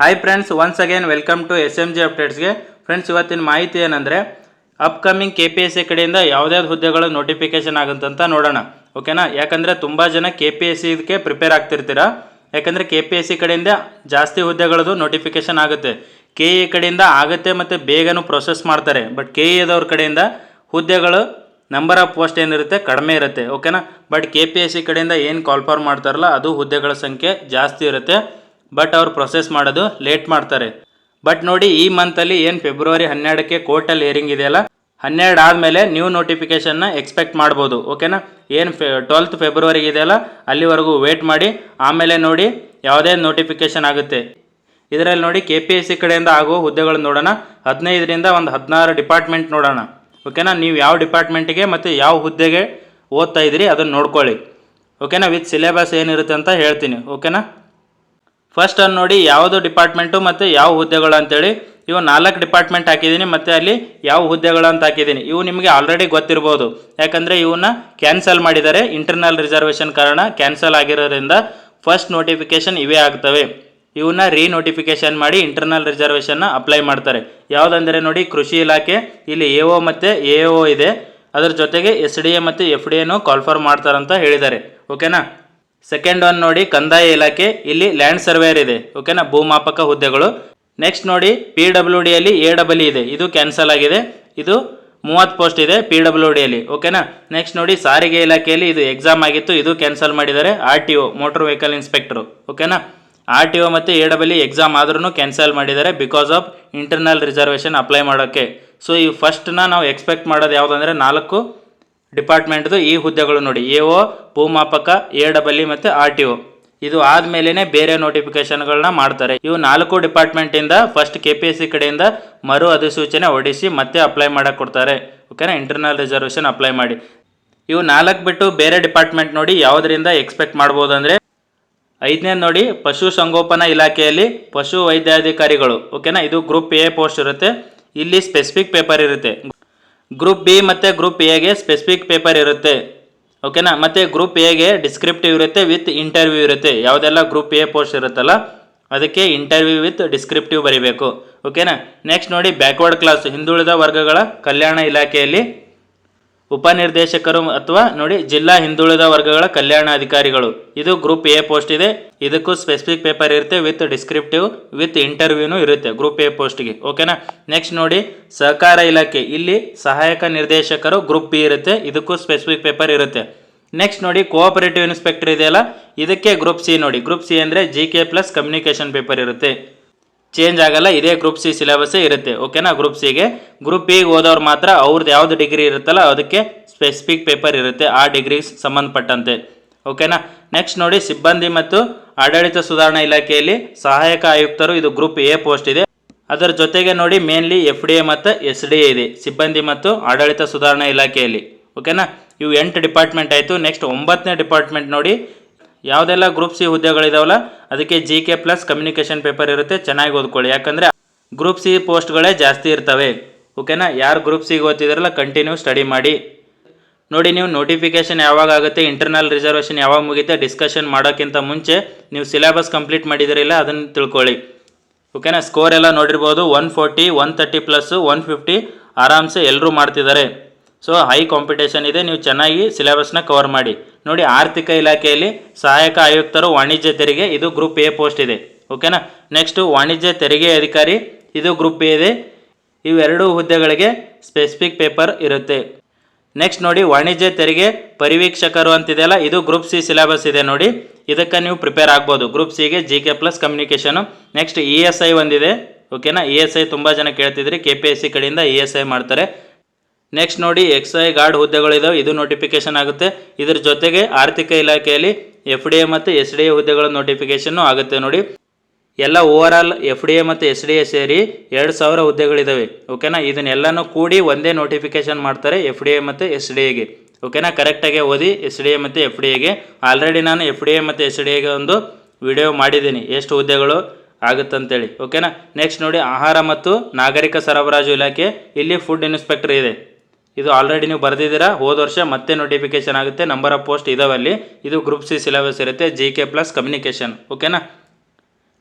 Hi friends once again welcome to S M G ಅಪ್ಡೇಟ್ಸ್ಗೆ friends ಇವತ್ತಿನ ಮಾಹಿತಿ ಏನಂದರೆ upcoming K P S C ಕಡೆಯಿಂದ ಯಾವುದ್ಯಾವ್ದು ಹುದ್ದೆಗಳು ನೋಟಿಫಿಕೇಶನ್ ಆಗುತ್ತಂತ ನೋಡೋಣ. ಓಕೆನಾ ಯಾಕಂದರೆ ತುಂಬ ಜನ ಕೆ ಪಿ ಎಸ್ ಸಿಗೆ ಪ್ರಿಪೇರ್ ಆಗ್ತಿರ್ತೀರಾ. ಯಾಕಂದರೆ ಕೆ ಪಿ ಎಸ್ ಸಿ ಕಡೆಯಿಂದ ಜಾಸ್ತಿ ಹುದ್ದೆಗಳದು ನೋಟಿಫಿಕೇಶನ್ ಆಗುತ್ತೆ. ಕೆ ಇ ಕಡೆಯಿಂದ ಆಗುತ್ತೆ ಮತ್ತು ಬೇಗನೂ ಪ್ರೊಸೆಸ್ ಮಾಡ್ತಾರೆ. ಬಟ್ ಕೆ ಇದವ್ರ ಕಡೆಯಿಂದ ಹುದ್ದೆಗಳು ನಂಬರ್ ಆಫ್ ಪೋಸ್ಟ್ ಏನಿರುತ್ತೆ ಕಡಿಮೆ ಇರುತ್ತೆ. ಓಕೆನಾ but K P S C ಕಡೆಯಿಂದ ಏನು ಕಾಲ್ಫಾರ್ ಮಾಡ್ತಾರಲ್ಲ, ಅದು ಹುದ್ದೆಗಳ ಸಂಖ್ಯೆ ಜಾಸ್ತಿ ಇರುತ್ತೆ. ಬಟ್ ಅವ್ರು ಪ್ರೊಸೆಸ್ ಮಾಡೋದು ಲೇಟ್ ಮಾಡ್ತಾರೆ. ಬಟ್ ನೋಡಿ ಈ ಮಂತಲ್ಲಿ ಏನು ಫೆಬ್ರವರಿ ಹನ್ನೆರಡಕ್ಕೆ ಕೋರ್ಟಲ್ಲಿ ಏರಿಂಗ್ ಇದೆಯಲ್ಲ ಹನ್ನೆರಡು ಆದಮೇಲೆ ನ್ಯೂ ನೋಟಿಫಿಕೇಷನ್ನ ಎಕ್ಸ್ಪೆಕ್ಟ್ ಮಾಡ್ಬೋದು ಓಕೆನಾ ಏನು ಫೆ ಟ್ವೆಲ್ತ್ ಫೆಬ್ರವರಿಗೆ ಇದೆಯಲ್ಲ ಅಲ್ಲಿವರೆಗೂ ವೇಟ್ ಮಾಡಿ, ಆಮೇಲೆ ನೋಡಿ ಯಾವುದೇ ನೋಟಿಫಿಕೇಷನ್ ಆಗುತ್ತೆ. ಇದರಲ್ಲಿ ನೋಡಿ ಕೆ ಪಿ ಎಸ್ ಸಿ ಕಡೆಯಿಂದ ಆಗುವ ಹುದ್ದೆಗಳನ್ನು ನೋಡೋಣ. ಹದಿನೈದರಿಂದ ಒಂದು ಹದಿನಾರು ಡಿಪಾರ್ಟ್ಮೆಂಟ್ ನೋಡೋಣ. ಓಕೆನಾ ನೀವು ಯಾವ ಡಿಪಾರ್ಟ್ಮೆಂಟಿಗೆ ಮತ್ತು ಯಾವ ಹುದ್ದೆಗೆ ಓದ್ತಾ ಇದ್ದೀರಿ ಅದನ್ನು ನೋಡ್ಕೊಳ್ಳಿ. ಓಕೆನಾ ವಿತ್ ಸಿಲೆಬಸ್ ಏನಿರುತ್ತೆ ಅಂತ ಹೇಳ್ತೀನಿ ಓಕೆನಾ ಫಸ್ಟ್ ಅಲ್ಲಿ ನೋಡಿ, ಯಾವುದು ಡಿಪಾರ್ಟ್ಮೆಂಟು ಮತ್ತು ಯಾವ ಹುದ್ದೆಗಳು ಅಂತೇಳಿ. ಇವು ನಾಲ್ಕು ಡಿಪಾರ್ಟ್ಮೆಂಟ್ ಹಾಕಿದ್ದೀನಿ, ಮತ್ತು ಅಲ್ಲಿ ಯಾವ ಹುದ್ದೆಗಳು ಅಂತ ಹಾಕಿದ್ದೀನಿ. ಇವು ನಿಮಗೆ ಆಲ್ರೆಡಿ ಗೊತ್ತಿರ್ಬೋದು. ಯಾಕಂದರೆ ಇವನ್ನ ಕ್ಯಾನ್ಸಲ್ ಮಾಡಿದ್ದಾರೆ. ಇಂಟರ್ನಲ್ ರಿಸರ್ವೇಷನ್ ಕಾರಣ ಕ್ಯಾನ್ಸಲ್ ಆಗಿರೋದ್ರಿಂದ ಫಸ್ಟ್ ನೋಟಿಫಿಕೇಶನ್ ಇವೇ ಆಗ್ತವೆ. ಇವನ್ನ ರೀ ನೋಟಿಫಿಕೇಶನ್ ಮಾಡಿ ಇಂಟರ್ನಲ್ ರಿಸರ್ವೇಷನ್ನ ಅಪ್ಲೈ ಮಾಡ್ತಾರೆ. ಯಾವುದಂದರೆ ನೋಡಿ, ಕೃಷಿ ಇಲಾಖೆ, ಇಲ್ಲಿ ಎ ಒ ಮತ್ತು ಎ ಒ ಇದೆ. ಅದರ ಜೊತೆಗೆ ಎಸ್ ಡಿ ಎ ಮತ್ತು ಎಫ್ ಡಿ ಎನು ಕಾಲ್ಫರ್ ಮಾಡ್ತಾರಂತ ಹೇಳಿದ್ದಾರೆ. ಓಕೆನಾ ಸೆಕೆಂಡ್ ಒನ್ ನೋಡಿ, ಕಂದಾಯ ಇಲಾಖೆ, ಇಲ್ಲಿ ಲ್ಯಾಂಡ್ ಸರ್ವೇಯರ್ ಇದೆ ಓಕೆನಾ ಭೂಮಾಪಕ ಹುದ್ದೆಗಳು. ನೆಕ್ಸ್ಟ್ ನೋಡಿ ಪಿ ಡಬ್ಲ್ಯೂ ಡಿಯಲ್ಲಿ ಎ ಡಬಲ್ ಇದೆ, ಇದು ಕ್ಯಾನ್ಸಲ್ ಆಗಿದೆ. ಇದು ಮೂವತ್ತು ಪೋಸ್ಟ್ ಇದೆ ಪಿ ಡಬ್ಲ್ಯೂ ಡಿಯಲ್ಲಿ ಓಕೆನಾ ನೆಕ್ಸ್ಟ್ ನೋಡಿ, ಸಾರಿಗೆ ಇಲಾಖೆಯಲ್ಲಿ ಇದು ಎಕ್ಸಾಮ್ ಆಗಿತ್ತು, ಇದು ಕ್ಯಾನ್ಸಲ್ ಮಾಡಿದ್ದಾರೆ R T O motor vehicle inspector ಓಕೆನಾ ಆರ್ ಟಿ ಒ ಮತ್ತು ಎ ಡಬಲ್ ಇ ಎಕ್ಸಾಮ್ ಆದ್ರೂ ಕ್ಯಾನ್ಸಲ್ ಮಾಡಿದ್ದಾರೆ because of internal reservation apply ಮಾಡೋಕ್ಕೆ. ಸೊ ಈ ಫಸ್ಟ್ನ ನಾವು ಎಕ್ಸ್ಪೆಕ್ಟ್ ಮಾಡೋದು ಯಾವುದಂದರೆ ನಾಲ್ಕು ಡಿಪಾರ್ಟ್ಮೆಂಟ್ದು ಈ ಹುದ್ದೆಗಳು ನೋಡಿ, ಎ ಒ, ಭೂಮಾಪಕ, ಎ ಡಬಲ್ ಇ ಮತ್ತು ಆರ್ ಟಿ ಒ. ಇದು ಆದಮೇಲೆ ಬೇರೆ ನೋಟಿಫಿಕೇಶನ್ಗಳನ್ನ ಮಾಡ್ತಾರೆ. ಇವು ನಾಲ್ಕು ಡಿಪಾರ್ಟ್ಮೆಂಟಿಂದ first K P S C ಕಡೆಯಿಂದ ಮರು ಅಧಿಸೂಚನೆ ಹೊಡಿಸಿ ಮತ್ತೆ ಅಪ್ಲೈ ಮಾಡಕ್ಕೆ ಕೊಡ್ತಾರೆ. ಓಕೆನಾ? ಇಂಟರ್ನಲ್ ರಿಸರ್ವೇಷನ್ ಅಪ್ಲೈ ಮಾಡಿ. ಇವು ನಾಲ್ಕು ಬಿಟ್ಟು ಬೇರೆ ಡಿಪಾರ್ಟ್ಮೆಂಟ್ ನೋಡಿ ಯಾವುದರಿಂದ ಎಕ್ಸ್ಪೆಕ್ಟ್ ಮಾಡ್ಬೋದು ಅಂದರೆ ಐದನೇ ನೋಡಿ, ಪಶು ಸಂಗೋಪನಾ ಇಲಾಖೆಯಲ್ಲಿ ಪಶು ವೈದ್ಯಾಧಿಕಾರಿಗಳು. ಓಕೆನಾ? ಇದು ಗ್ರೂಪ್ ಎ ಪೋಸ್ಟ್ ಇರುತ್ತೆ. ಇಲ್ಲಿ ಸ್ಪೆಸಿಫಿಕ್ ಪೇಪರ್ ಇರುತ್ತೆ. ಗ್ರೂಪ್ ಬಿ ಮತ್ತು ಗ್ರೂಪ್ ಎಗೆ ಸ್ಪೆಸಿಫಿಕ್ ಪೇಪರ್ ಇರುತ್ತೆ. ಓಕೆನಾ ಮತ್ತು ಗ್ರೂಪ್ ಎಗೆ ಡಿಸ್ಕ್ರಿಪ್ಟಿವ್ ಇರುತ್ತೆ ವಿತ್ ಇಂಟರ್ವ್ಯೂ ಇರುತ್ತೆ. ಯಾವುದೆಲ್ಲ ಗ್ರೂಪ್ ಎ ಪೋಸ್ಟ್ ಇರುತ್ತಲ್ಲ, ಅದಕ್ಕೆ ಇಂಟರ್ವ್ಯೂ ವಿತ್ ಡಿಸ್ಕ್ರಿಪ್ಟಿವ್ ಬರೀಬೇಕು. ಓಕೆನಾ ನೆಕ್ಸ್ಟ್ ನೋಡಿ ಬ್ಯಾಕ್ವರ್ಡ್ ಕ್ಲಾಸ್ ಹಿಂದುಳಿದ ವರ್ಗಗಳ ಕಲ್ಯಾಣ ಇಲಾಖೆಯಲ್ಲಿ ಉಪನಿರ್ದೇಶಕರು ಅಥವಾ ನೋಡಿ ಜಿಲ್ಲಾ ಹಿಂದುಳಿದ ವರ್ಗಗಳ ಕಲ್ಯಾಣ ಅಧಿಕಾರಿಗಳು ಇದು ಗ್ರೂಪ್ ಎ ಪೋಸ್ಟ್ ಇದೆ. ಇದಕ್ಕೂ ಸ್ಪೆಸಿಫಿಕ್ ಪೇಪರ್ ಇರುತ್ತೆ. ವಿತ್ ಡಿಸ್ಕ್ರಿಪ್ಟಿವ್ ವಿತ್ ಇಂಟರ್ವ್ಯೂನು ಇರುತ್ತೆ ಗ್ರೂಪ್ ಎ ಪೋಸ್ಟ್ಗೆ ಓಕೆನಾ ನೆಕ್ಸ್ಟ್ ನೋಡಿ, ಸಹಕಾರ ಇಲಾಖೆ. ಇಲ್ಲಿ ಸಹಾಯಕ ನಿರ್ದೇಶಕರು ಗ್ರೂಪ್ ಬಿ ಇರುತ್ತೆ. ಇದಕ್ಕೂ ಸ್ಪೆಸಿಫಿಕ್ ಪೇಪರ್ ಇರುತ್ತೆ. ನೆಕ್ಸ್ಟ್ ನೋಡಿ ಕೋಆಪರೇಟಿವ್ ಇನ್ಸ್ಪೆಕ್ಟರ್ ಇದೆಯಲ್ಲ? ಇದಕ್ಕೆ ಗ್ರೂಪ್ ಸಿ ನೋಡಿ. ಗ್ರೂಪ್ ಸಿ ಅಂದರೆ G K plus communication paper ಇರುತ್ತೆ. ಚೇಂಜ್ ಆಗಲ್ಲ, ಇದೇ ಗ್ರೂಪ್ ಸಿ ಸಿಲೆಬಸ್ಸೇ ಇರುತ್ತೆ ಓಕೆನಾ ಗ್ರೂಪ್ ಸಿಗೆ ಗ್ರೂಪ್ ಬಿಗೆ ಓದೋರು ಮಾತ್ರ ಅವ್ರದ್ದು ಯಾವ್ದು ಡಿಗ್ರಿ ಇರುತ್ತಲ್ಲ, ಅದಕ್ಕೆ ಸ್ಪೆಸಿಫಿಕ್ ಪೇಪರ್ ಇರುತ್ತೆ, ಆ ಡಿಗ್ರಿಗೆ ಸಂಬಂಧಪಟ್ಟಂತೆ ಓಕೆನಾ ನೆಕ್ಸ್ಟ್ ನೋಡಿ, ಸಿಬ್ಬಂದಿ ಮತ್ತು ಆಡಳಿತ ಸುಧಾರಣಾ ಇಲಾಖೆಯಲ್ಲಿ ಸಹಾಯಕ ಆಯುಕ್ತರು, ಇದು ಗ್ರೂಪ್ ಎ ಪೋಸ್ಟ್ ಇದೆ. ಅದರ ಜೊತೆಗೆ ನೋಡಿ ಮೇನ್ಲಿ ಎಫ್ ಡಿ ಎ ಮತ್ತು ಎಸ್ ಡಿ ಎ ಇದೆ, ಸಿಬ್ಬಂದಿ ಮತ್ತು ಆಡಳಿತ ಸುಧಾರಣಾ ಇಲಾಖೆಯಲ್ಲಿ ಓಕೆನಾ ಇವು ಎಂಟು ಡಿಪಾರ್ಟ್ಮೆಂಟ್ ಆಯಿತು. ನೆಕ್ಸ್ಟ್ ಒಂಬತ್ತನೇ ಡಿಪಾರ್ಟ್ಮೆಂಟ್ ನೋಡಿ ಯಾವುದೆಲ್ಲ ಗ್ರೂಪ್ ಸಿ ಹುದ್ದೆಗಳಿದಾವಲ್ಲ, ಅದಕ್ಕೆ G K plus communication paper ಇರುತ್ತೆ, ಚೆನ್ನಾಗಿ ಓದ್ಕೊಳ್ಳಿ. ಯಾಕಂದರೆ ಗ್ರೂಪ್ ಸಿ ಪೋಸ್ಟ್ಗಳೇ ಜಾಸ್ತಿ ಇರ್ತವೆ. ಓಕೆನಾ ಯಾರು ಗ್ರೂಪ್ ಸಿಗೆ ಓದ್ತಿದಾರಲ್ಲ ಕಂಟಿನ್ಯೂ ಸ್ಟಡಿ ಮಾಡಿ. ನೋಡಿ, ನೀವು ನೋಟಿಫಿಕೇಶನ್ ಯಾವಾಗ ಆಗುತ್ತೆ ಇಂಟರ್ನಲ್ ರಿಸರ್ವೇಷನ್ ಯಾವಾಗ ಮುಗಿತೆ ಡಿಸ್ಕಷನ್ ಮಾಡೋಕ್ಕಿಂತ ಮುಂಚೆ ನೀವು ಸಿಲೆಬಸ್ ಕಂಪ್ಲೀಟ್ ಮಾಡಿದಿರಲ್ಲ ಅದನ್ನು ತಿಳ್ಕೊಳ್ಳಿ. ಓಕೆನಾ ಸ್ಕೋರ್ ಎಲ್ಲ ನೋಡಿರ್ಬೋದು one forty one thirty plus one fifty ಆರಾಮ್ಸೆ ಎಲ್ಲರೂ ಮಾಡ್ತಿದ್ದಾರೆ ಸೊ ಹೈ ಕಾಂಪಿಟೇಷನ್ ಇದೆ, ನೀವು ಚೆನ್ನಾಗಿ ಸಿಲೆಬಸ್ನ ಕವರ್ ಮಾಡಿ. ನೋಡಿ ಆರ್ಥಿಕ ಇಲಾಖೆಯಲ್ಲಿ ಸಹಾಯಕ ಆಯುಕ್ತರು ವಾಣಿಜ್ಯ ತೆರಿಗೆ, ಇದು ಗ್ರೂಪ್ ಎ ಪೋಸ್ಟ್ ಇದೆ. ಓಕೆನಾ ನೆಕ್ಸ್ಟು ವಾಣಿಜ್ಯ ತೆರಿಗೆ ಅಧಿಕಾರಿ, ಇದು ಗ್ರೂಪ್ ಎ ಇದೆ. ಇವೆರಡೂ ಹುದ್ದೆಗಳಿಗೆ ಸ್ಪೆಸಿಫಿಕ್ ಪೇಪರ್ ಇರುತ್ತೆ. ನೆಕ್ಸ್ಟ್ ನೋಡಿ, ವಾಣಿಜ್ಯ ತೆರಿಗೆ ಪರಿವೀಕ್ಷಕರು ಅಂತಿದೆಯಲ್ಲ, ಇದು ಗ್ರೂಪ್ ಸಿ ಸಿಲೆಬಸ್ ಇದೆ ನೋಡಿ. ಇದಕ್ಕೆ ನೀವು ಪ್ರಿಪೇರ್ ಆಗ್ಬೋದು. ಗ್ರೂಪ್ ಸಿಗೆ G K plus communication next E S I ಒಂದಿದೆ. ಓಕೆನಾ ಇ ಎಸ್ ಐ ತುಂಬ ಜನ ಕೇಳ್ತಿದ್ರಿ. ಕೆ ಪಿ ಎಸ್ ಸಿ ಕಡೆಯಿಂದ ಇ ಎಸ್ ಐ ಮಾಡ್ತಾರೆ. ನೆಕ್ಸ್ಟ್ ನೋಡಿ ಎಕ್ಸ್ ಐ ಗಾರ್ಡ್ ಹುದ್ದೆಗಳಿದಾವೆ ಇದು ನೋಟಿಫಿಕೇಶನ್ ಆಗುತ್ತೆ ಇದರ ಜೊತೆಗೆ ಆರ್ಥಿಕ ಇಲಾಖೆಯಲ್ಲಿ ಎಫ್ ಡಿ ಎ ಮತ್ತು ಎಸ್ ಡಿ ಎ ಹುದ್ದೆಗಳ ನೋಟಿಫಿಕೇಶನ್ನು ಆಗುತ್ತೆ ನೋಡಿ ಎಲ್ಲ over all F D A ಮತ್ತು ಎಸ್ ಡಿ ಎ ಸೇರಿ ಎರಡು ಸಾವಿರ ಹುದ್ದೆಗಳಿದ್ದಾವೆ ಓಕೆನಾ ಇದನ್ನೆಲ್ಲನೂ ಕೂಡಿ ಒಂದೇ ನೋಟಿಫಿಕೇಶನ್ ಮಾಡ್ತಾರೆ ಎಫ್ ಡಿ ಎ ಮತ್ತು ಎಸ್ ಡಿ ಎಗೆ ಓಕೆನಾ ಕರೆಕ್ಟಾಗಿ ಓದಿ ಎಸ್ ಡಿ ಎ ಮತ್ತು ಎಫ್ ಡಿ ಎಗೆ ಆಲ್ರೆಡಿ ನಾನು ಎಫ್ ಡಿ ಎ ಮತ್ತು ಎಸ್ ಡಿ ಎಗೆ ಒಂದು ವಿಡಿಯೋ ಮಾಡಿದ್ದೀನಿ ಎಷ್ಟು ಹುದ್ದೆಗಳು ಆಗುತ್ತಂತೇಳಿ ಓಕೆನಾ ನೆಕ್ಸ್ಟ್ ನೋಡಿ ಆಹಾರ ಮತ್ತು ನಾಗರಿಕ ಸರಬರಾಜು ಇಲಾಖೆ ಇಲ್ಲಿ ಫುಡ್ ಇನ್ಸ್ಪೆಕ್ಟರ್ ಇದೆ ಇದು ಆಲ್ರೆಡಿ ನೀವು ಬರೆದಿದ್ದೀರಾ? ಹೋದ ವರ್ಷ ಮತ್ತೆ ನೋಟಿಫಿಕೇಶನ್ ಆಗುತ್ತೆ. ನಂಬರ್ ಆಫ್ ಪೋಸ್ಟ್ ಇದಾವಲ್ಲಿ. ಇದು ಗ್ರೂಪ್ ಸಿ ಸಿಲೆಬಸ್ ಇರುತ್ತೆ. ಜಿ ಕೆ ಪ್ಲಸ್ ಕಮ್ಯುನಿಕೇಷನ್ ಓಕೆನಾ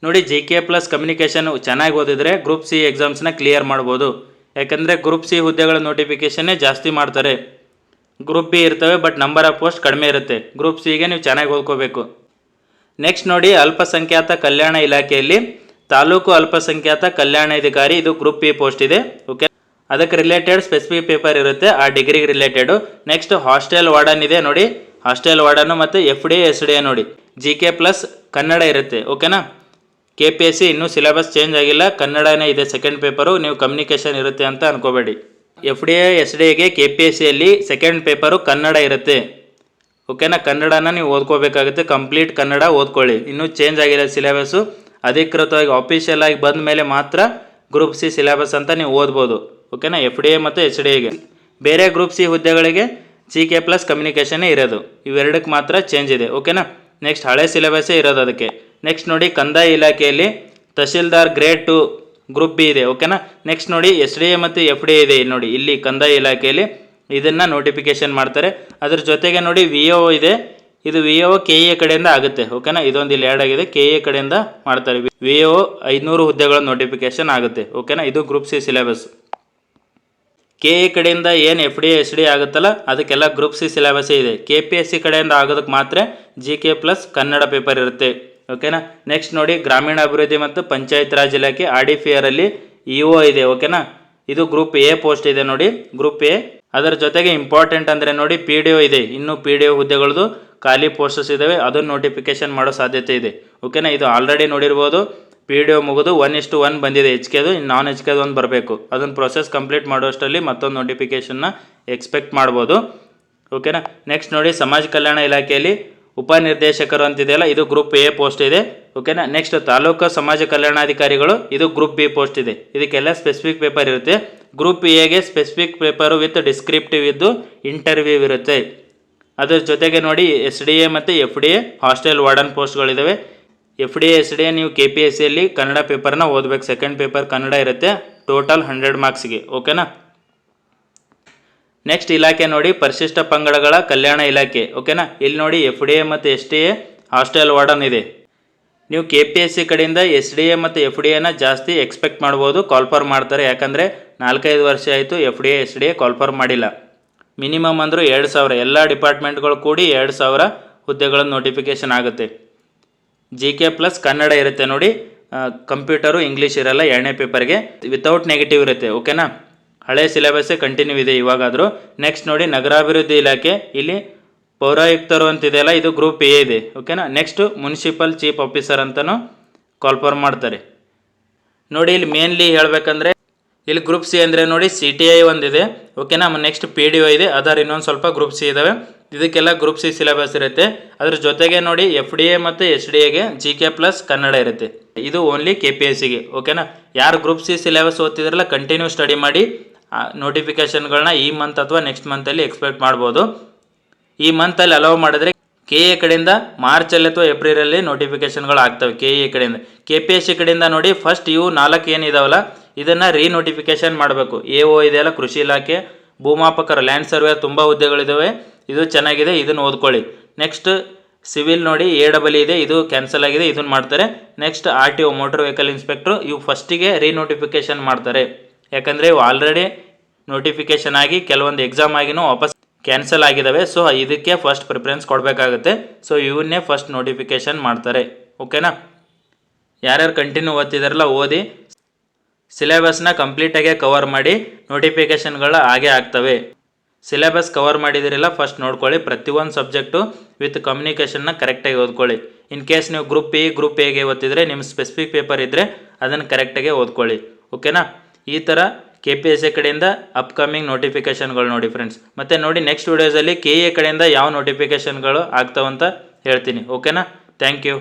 ನೋಡಿ ಜಿ ಕೆ ಪ್ಲಸ್ ಕಮ್ಯುನಿಕೇಷನ್ ಚೆನ್ನಾಗಿ ಓದಿದ್ರೆ ಗ್ರೂಪ್ ಸಿ ಎಕ್ಸಾಮ್ಸ್ನ ಕ್ಲಿಯರ್ ಮಾಡ್ಬೋದು. ಯಾಕಂದರೆ ಗ್ರೂಪ್ ಸಿ ಹುದ್ದೆಗಳ ನೋಟಿಫಿಕೇಷನ್ನೇ ಜಾಸ್ತಿ ಮಾಡ್ತಾರೆ. ಗ್ರೂಪ್ ಬಿ ಇರ್ತವೆ ಬಟ್ ನಂಬರ್ ಆಫ್ ಪೋಸ್ಟ್ ಕಡಿಮೆ ಇರುತ್ತೆ. ಗ್ರೂಪ್ ಸಿಗೆ ನೀವು ಚೆನ್ನಾಗಿ ಓದ್ಕೋಬೇಕು. ನೆಕ್ಸ್ಟ್ ನೋಡಿ, ಅಲ್ಪಸಂಖ್ಯಾತ ಕಲ್ಯಾಣ ಇಲಾಖೆಯಲ್ಲಿ ತಾಲೂಕು ಅಲ್ಪಸಂಖ್ಯಾತ ಕಲ್ಯಾಣಾಧಿಕಾರಿ ಇದು ಗ್ರೂಪ್ ಬಿ ಪೋಸ್ಟ್ ಇದೆ. ಓಕೆ ಅದಕ್ಕೆ ರಿಲೇಟೆಡ್ ಸ್ಪೆಸಿಫಿಕ್ ಪೇಪರ್ ಇರುತ್ತೆ, ಆ ಡಿಗ್ರಿಗೆ ರಿಲೇಟೆಡು ನೆಕ್ಸ್ಟ್ ಹಾಸ್ಟೆಲ್ ವಾರ್ಡನ್ ಇದೆ ನೋಡಿ. ಹಾಸ್ಟೆಲ್ ವಾರ್ಡನ್ನು ಮತ್ತು ಎಫ್ ಡಿ ಎಸ್ ಡಿ ನೋಡಿ. ಜಿ ಕೆ ಪ್ಲಸ್ ಕನ್ನಡ ಇರುತ್ತೆ ಓಕೆನಾ ಕೆ ಪಿ ಎಸ್ ಸಿ ಇನ್ನೂ ಸಿಲೆಬಸ್ ಚೇಂಜ್ ಆಗಿಲ್ಲ, ಕನ್ನಡನೇ ಇದೆ ಸೆಕೆಂಡ್ ಪೇಪರು ನೀವು ಕಮ್ಯುನಿಕೇಷನ್ ಇರುತ್ತೆ ಅಂತ ಅನ್ಕೋಬೇಡಿ. F D A S D ಎಗೆ ಕೆ ಪಿ ಎಸ್ ಸಿಯಲ್ಲಿ ಸೆಕೆಂಡ್ ಪೇಪರು ಕನ್ನಡ ಇರುತ್ತೆ. ಓಕೆನಾ ಕನ್ನಡನ ನೀವು ಓದ್ಕೋಬೇಕಾಗುತ್ತೆ ಕಂಪ್ಲೀಟ್ ಕನ್ನಡ ಓದ್ಕೊಳ್ಳಿ. ಇನ್ನೂ ಚೇಂಜ್ ಆಗಿಲ್ಲ ಸಿಲೆಬಸ್ಸು ಅಧಿಕೃತವಾಗಿ ಆಫಿಷಿಯಲ್ ಆಗಿ ಬಂದ ಮೇಲೆ ಮಾತ್ರ ಗ್ರೂಪ್ ಸಿ ಸಿಲೆಬಸ್ ಅಂತ ನೀವು ಓದ್ಬೋದು. ಓಕೆನಾ? ಎಫ್ ಡಿ ಎ ಮತ್ತು ಎಚ್ ಡಿ ಎಗೆ ಬೇರೆ ಗ್ರೂಪ್ ಸಿ ಹುದ್ದೆಗಳಿಗೆ ಜಿ ಕೆ ಪ್ಲಸ್ ಕಮ್ಯುನಿಕೇಷನ್ನೇ ಇರೋದು. ಇವೆರಡಕ್ಕೆ ಮಾತ್ರ ಚೇಂಜ್ ಇದೆ. ಓಕೆನಾ? ನೆಕ್ಸ್ಟ್ ಹಳೆ ಸಿಲೆಬಸ್ಸೇ ಇರೋದು ಅದಕ್ಕೆ. ನೆಕ್ಸ್ಟ್ ನೋಡಿ ಕಂದಾಯ ಇಲಾಖೆಯಲ್ಲಿ tahsildar grade two group B ಇದೆ. ಓಕೆನಾ? ನೆಕ್ಸ್ಟ್ ನೋಡಿ ಎಸ್ ಡಿ ಎ ಮತ್ತು ಎಫ್ ಡಿ ಇದೆ ನೋಡಿ. ಇಲ್ಲಿ ಕಂದಾಯ ಇಲಾಖೆಯಲ್ಲಿ ಇದನ್ನು ನೋಟಿಫಿಕೇಶನ್ ಮಾಡ್ತಾರೆ. ಅದ್ರ ಜೊತೆಗೆ ನೋಡಿ ವಿ ಒ ಇದೆ. ಇದು ವಿ ಒ ಕೆ ಎ ಕಡೆಯಿಂದ ಆಗುತ್ತೆ. ಓಕೆನಾ? ಇದೊಂದು ಇಲ್ಲಿ ಆ್ಯಡ್ ಆಗಿದೆ. ಕೆ ಎ ಕಡೆಯಿಂದ ಮಾಡ್ತಾರೆ. ವಿ ಒ ಐದುನೂರು ಹುದ್ದೆಗಳ ನೋಟಿಫಿಕೇಶನ್ ಆಗುತ್ತೆ. ಓಕೆನಾ? ಇದು group C syllabus K E ಕಡೆಯಿಂದ ಏನು ಎಫ್ ಡಿ ಎಸ್ ಡಿ ಆಗುತ್ತಲ್ಲ, ಅದಕ್ಕೆಲ್ಲ ಗ್ರೂಪ್ ಸಿ ಸಿಲೆಬಸ್ಸೇ ಇದೆ. ಕೆ ಪಿ ಎಸ್ ಸಿ ಕಡೆಯಿಂದ ಆಗೋದಕ್ಕೆ ಮಾತ್ರ G K plus Kannada paper ಇರುತ್ತೆ. ಓಕೆನಾ ನೆಕ್ಸ್ಟ್ ನೋಡಿ ಗ್ರಾಮೀಣ ಅಭಿವೃದ್ಧಿ ಮತ್ತು ಪಂಚಾಯತ್ ರಾಜ್ ಇಲಾಖೆ ಆರ್ ಡಿ ಫಿಯರಲ್ಲಿ ಇ ಒ ಇದೆ ಓಕೆನಾ ಇದು ಗ್ರೂಪ್ ಎ ಪೋಸ್ಟ್ ಇದೆ ನೋಡಿ. ಗ್ರೂಪ್ ಎ ಅದರ ಜೊತೆಗೆ ಇಂಪಾರ್ಟೆಂಟ್ ಅಂದರೆ ನೋಡಿ ಪಿ ಡಿ ಒ ಇದೆ. ಇನ್ನು ಪಿ ಡಿ ಒ ಹುದ್ದೆಗಳದ್ದು ಖಾಲಿ ಪೋಸ್ಟಸ್ ಇದ್ದಾವೆ ಅದನ್ನು ನೋಟಿಫಿಕೇಶನ್ ಮಾಡೋ ಸಾಧ್ಯತೆ ಇದೆ. ಓಕೆನಾ ಇದು ಆಲ್ರೆಡಿ ನೋಡಿರ್ಬೋದು. ಪಿ ಡಿ ಒ ಮುಗಿದು ಒನ್ ಇಷ್ಟು ಒನ್ ಬಂದಿದೆ. ಎಚ್ ಕೆದು ನಾನ್ ಎಚ್ ಕೆದು ಒಂದು ಬರಬೇಕು. ಅದನ್ನು ಪ್ರೊಸೆಸ್ ಕಂಪ್ಲೀಟ್ ಮಾಡೋಷ್ಟರಲ್ಲಿ ಮತ್ತೊಂದು ನೋಟಿಫಿಕೇಷನ್ನ ಎಕ್ಸ್ಪೆಕ್ಟ್ ಮಾಡ್ಬೋದು. ಓಕೆನಾ ನೆಕ್ಸ್ಟ್ ನೋಡಿ, ಸಮಾಜ ಕಲ್ಯಾಣ ಇಲಾಖೆಯಲ್ಲಿ ಉಪನಿರ್ದೇಶಕರು ಅಂತಿದೆಯಲ್ಲ, ಇದು ಗ್ರೂಪ್ ಎ ಪೋಸ್ಟ್ ಇದೆ. ಓಕೆನಾ ನೆಕ್ಸ್ಟ್ ತಾಲೂಕು ಸಮಾಜ ಕಲ್ಯಾಣಾಧಿಕಾರಿಗಳು, ಇದು ಗ್ರೂಪ್ ಬಿ ಪೋಸ್ಟ್ ಇದೆ. ಇದಕ್ಕೆಲ್ಲ ಸ್ಪೆಸಿಫಿಕ್ ಪೇಪರ್ ಇರುತ್ತೆ. ಗ್ರೂಪ್ ಎಗೆ ಸ್ಪೆಸಿಫಿಕ್ ಪೇಪರು ವಿತ್ ಡಿಸ್ಕ್ರಿಪ್ಟಿವ್ ಇದ್ದು ಇಂಟರ್ವ್ಯೂ ಇರುತ್ತೆ. ಅದರ ಜೊತೆಗೆ ನೋಡಿ ಎಸ್ ಡಿ ಎ ಮತ್ತು F D A hostel warden ಪೋಸ್ಟ್ಗಳಿದ್ದಾವೆ F D S D ನೀವು ಕೆ ಪಿ ಎಸ್ ಸಿಯಲ್ಲಿ ಕನ್ನಡ ಪೇಪರ್ನ ಓದಬೇಕು. ಸೆಕೆಂಡ್ ಪೇಪರ್ ಕನ್ನಡ ಇರುತ್ತೆ. ಟೋಟಲ್ ಹಂಡ್ರೆಡ್ ಮಾರ್ಕ್ಸ್ಗೆ ಓಕೆನಾ ನೆಕ್ಸ್ಟ್ ಇಲಾಖೆ ನೋಡಿ. ಪರಿಶಿಷ್ಟ ಪಂಗಡಗಳ ಕಲ್ಯಾಣ ಇಲಾಖೆ. ಓಕೆನಾ ಇಲ್ಲಿ ನೋಡಿ ಎಫ್ ಡಿ ಎ ಮತ್ತು S D A hostel warden ಇದೆ. ನೀವು ಕೆ ಪಿ ಎಸ್ ಸಿ ಕಡೆಯಿಂದ ಎಸ್ ಡಿ ಎ ಮತ್ತು ಎಫ್ ಡಿ ಎನ ಜಾಸ್ತಿ ಎಕ್ಸ್ಪೆಕ್ಟ್ ಮಾಡ್ಬೋದು ಕಾಲ್ಫರ್ ಮಾಡ್ತಾರೆ. ಯಾಕಂದರೆ ನಾಲ್ಕೈದು ವರ್ಷ ಆಯಿತು F D A S D A call for ಮಾಡಿಲ್ಲ. ಮಿನಿಮಮ್ ಅಂದರೂ ಎರಡು ಸಾವಿರ. ಎಲ್ಲ ಡಿಪಾರ್ಟ್ಮೆಂಟ್ಗಳು ಕೂಡಿ ಎರಡು ಸಾವಿರ ಹುದ್ದೆಗಳ ನೋಟಿಫಿಕೇಷನ್ ಆಗುತ್ತೆ. ಜಿ ಕೆ ಪ್ಲಸ್ ಕನ್ನಡ ಇರುತ್ತೆ ನೋಡಿ. ಕಂಪ್ಯೂಟರು ಇಂಗ್ಲೀಷ್ ಇರಲ್ಲ, ಎರಡನೇ ಪೇಪರ್ಗೆ ವಿತೌಟ್ ನೆಗೆಟಿವ್ ಇರುತ್ತೆ ಓಕೆನಾ ಹಳೆ ಸಿಲೆಬಸ್ಸೇ ಕಂಟಿನ್ಯೂ ಇದೆ ಇವಾಗಾದರೂ. ನೆಕ್ಸ್ಟ್ ನೋಡಿ, ನಗರಾಭಿವೃದ್ಧಿ ಇಲಾಖೆ, ಇಲ್ಲಿ ಪೌರಾಯುಕ್ತರು ಅಂತಿದೆಯಲ್ಲ, ಇದು ಗ್ರೂಪ್ ಎ ಇದೆ ಓಕೆನಾ ನೆಕ್ಸ್ಟು ಮುನ್ಸಿಪಲ್ ಚೀಫ್ ಆಫೀಸರ್ ಅಂತಲೂ ಕಾಲ್ಫರ್ ಮಾಡ್ತಾರೆ. ನೋಡಿ, ಇಲ್ಲಿ ಮೇನ್ಲಿ ಹೇಳಬೇಕಂದ್ರೆ, ಇಲ್ಲಿ ಗ್ರೂಪ್ ಸಿ ಅಂದರೆ ನೋಡಿ ಸಿ ಟಿ ಐ ಒಂದಿದೆ ಓಕೆನಾ ನೆಕ್ಸ್ಟ್ ಪಿ ಡಿ ಒ ಇದೆ, ಅದರ ಇನ್ನೊಂದು ಸ್ವಲ್ಪ ಗ್ರೂಪ್ ಸಿ ಇದ್ದಾವೆ ಇದಕ್ಕೆಲ್ಲ ಗ್ರೂಪ್ ಸಿ ಸಿಲೆಬಸ್ ಇರುತ್ತೆ. ಅದ್ರ ಜೊತೆಗೆ ನೋಡಿ ಎಫ್ ಡಿ ಎ ಮತ್ತು ಎಸ್ ಡಿ ಎಗೆ ಜಿ ಕೆ ಪ್ಲಸ್ ಕನ್ನಡ ಇರುತ್ತೆ. ಇದು ಓನ್ಲಿ ಕೆ ಪಿ ಎಸ್ ಸಿಗೆ ಓಕೆನಾ ಯಾರು ಗ್ರೂಪ್ ಸಿ ಸಿಲೆಬಸ್ ಓದ್ತಿದ್ರಲ್ಲ ಕಂಟಿನ್ಯೂ ಸ್ಟಡಿ ಮಾಡಿ ನೋಟಿಫಿಕೇಷನ್ಗಳನ್ನ ಈ ಮಂತ್ ಅಥವಾ ನೆಕ್ಸ್ಟ್ ಮಂತಲ್ಲಿ ಎಕ್ಸ್ಪೆಕ್ಟ್ ಮಾಡ್ಬೋದು. ಈ ಮಂತಲ್ಲಿ ಅಲೌ ಮಾಡಿದ್ರೆ ಕೆ ಎ ಕಡೆಯಿಂದ ಮಾರ್ಚಲ್ಲಿ ಅಥವಾ ಏಪ್ರಿಲಲ್ಲಿ ನೋಟಿಫಿಕೇಷನ್ಗಳು ಆಗ್ತವೆ ಕೆ ಎ ಕಡೆಯಿಂದ. ಕೆ ಪಿ ಎಸ್ ಸಿ ಕಡೆಯಿಂದ ನೋಡಿ ಫಸ್ಟ್ ಇವು ನಾಲ್ಕು ಏನಿದಾವಲ್ಲ, ಇದನ್ನು ರೀ ನೋಟಿಫಿಕೇಶನ್ ಮಾಡಬೇಕು. ಎ ಓ ಇದೆಯಲ್ಲ, ಕೃಷಿ ಇಲಾಖೆ, ಭೂಮಾಪಕರು ಲ್ಯಾಂಡ್ ಸರ್ವೆ ತುಂಬ ಹುದ್ದೆಗಳಿದ್ದಾವೆ ಇದು ಚೆನ್ನಾಗಿದೆ, ಇದನ್ನು ಓದ್ಕೊಳ್ಳಿ. ನೆಕ್ಸ್ಟ್ ಸಿವಿಲ್ ನೋಡಿ ಎ ಡಬಲ್ ಇದೆ, ಇದು ಕ್ಯಾನ್ಸಲ್ ಆಗಿದೆ, ಇದನ್ನು ಮಾಡ್ತಾರೆ. Next R T O motor vehicle inspector ಇವು ಫಸ್ಟಿಗೆ ರೀ ನೋಟಿಫಿಕೇಷನ್ ಮಾಡ್ತಾರೆ. ಯಾಕಂದರೆ ಇವು ಆಲ್ರೆಡಿ ನೋಟಿಫಿಕೇಷನ್ ಆಗಿ ಕೆಲವೊಂದು ಎಕ್ಸಾಮ್ ಆಗಿನೂ ವಾಪಸ್ ಕ್ಯಾನ್ಸಲ್ ಆಗಿದ್ದಾವೆ ಸೊ ಇದಕ್ಕೆ ಫಸ್ಟ್ ಪ್ರಿಫರೆನ್ಸ್ ಕೊಡಬೇಕಾಗುತ್ತೆ. ಸೊ ಇವನ್ನೇ ಫಸ್ಟ್ ನೋಟಿಫಿಕೇಷನ್ ಮಾಡ್ತಾರೆ. ಓಕೆನಾ ಯಾರ್ಯಾರು ಕಂಟಿನ್ಯೂ ಓದ್ತಿದಾರಲ್ಲ, ಓದಿ. ಸಿಲೆಬಸ್ನ ಕಂಪ್ಲೀಟಾಗೆ ಕವರ್ ಮಾಡಿ ನೋಟಿಫಿಕೇಷನ್ಗಳು ಹಾಗೆ ಆಗ್ತವೆ. ಸಿಲೆಬಸ್ ಕವರ್ ಮಾಡಿದಿರಲ್ಲ ಫಸ್ಟ್ ನೋಡ್ಕೊಳ್ಳಿ. ಪ್ರತಿಯೊಂದು ಸಬ್ಜೆಕ್ಟು ವಿತ್ ಕಮ್ಯುನಿಕೇಷನ್ನ ಕರೆಕ್ಟಾಗಿ ಓದ್ಕೊಳ್ಳಿ. ಇನ್ ಕೇಸ್ ನೀವು ಗ್ರೂಪ್ ಎ ಗ್ರೂಪ್ ಎಗೆ ಓದ್ತಿದ್ರೆ ನಿಮ್ಮ ಸ್ಪೆಸಿಫಿಕ್ ಪೇಪರ್ ಇದ್ದರೆ ಅದನ್ನು ಕರೆಕ್ಟಾಗಿ ಓದ್ಕೊಳ್ಳಿ. ಓಕೆನಾ ಈ ಥರ ಕೆ ಪಿ ಎಸ್ ಎ ಕಡೆಯಿಂದ ಅಪ್ಕಮಿಂಗ್ ನೋಟಿಫಿಕೇಷನ್ಗಳು ನೋಡಿ ಫ್ರೆಂಡ್ಸ್ ಮತ್ತು ನೋಡಿ ನೆಕ್ಸ್ಟ್ ವೀಡಿಯೋಸಲ್ಲಿ ಕೆ ಎ ಕಡೆಯಿಂದ ಯಾವ ನೋಟಿಫಿಕೇಷನ್ಗಳು ಆಗ್ತಾವಂತ ಹೇಳ್ತೀನಿ. ಓಕೆನಾ ಥ್ಯಾಂಕ್ ಯು